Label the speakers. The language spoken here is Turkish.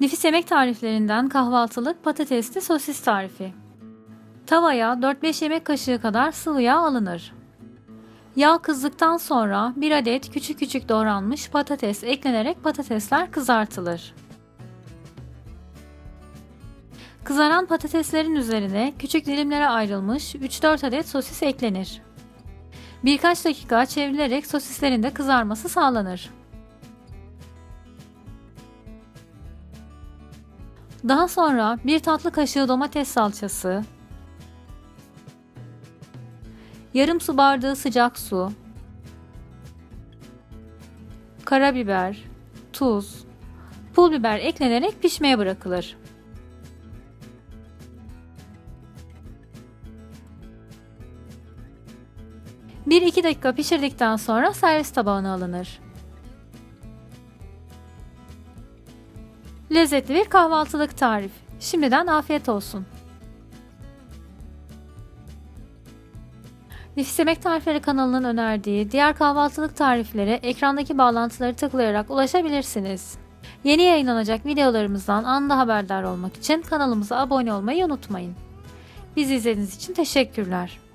Speaker 1: Nefis yemek tariflerinden kahvaltılık patatesli sosis tarifi. Tavaya 4-5 yemek kaşığı kadar sıvı yağ alınır. Yağ kızdıktan sonra 1 adet küçük küçük doğranmış patates eklenerek patatesler kızartılır. Kızaran patateslerin üzerine küçük dilimlere ayrılmış 3-4 adet sosis eklenir. Birkaç dakika çevrilerek sosislerin de kızarması sağlanır. Daha sonra bir tatlı kaşığı domates salçası, yarım su bardağı sıcak su, karabiber, tuz, pul biber eklenerek pişmeye bırakılır. Bir iki dakika pişirdikten sonra servis tabağına alınır. Lezzetli bir kahvaltılık tarif. Şimdiden afiyet olsun. Nefis Yemek Tarifleri kanalının önerdiği diğer kahvaltılık tariflere ekrandaki bağlantıları tıklayarak ulaşabilirsiniz. Yeni yayınlanacak videolarımızdan anında haberdar olmak için kanalımıza abone olmayı unutmayın. Bizi izlediğiniz için teşekkürler.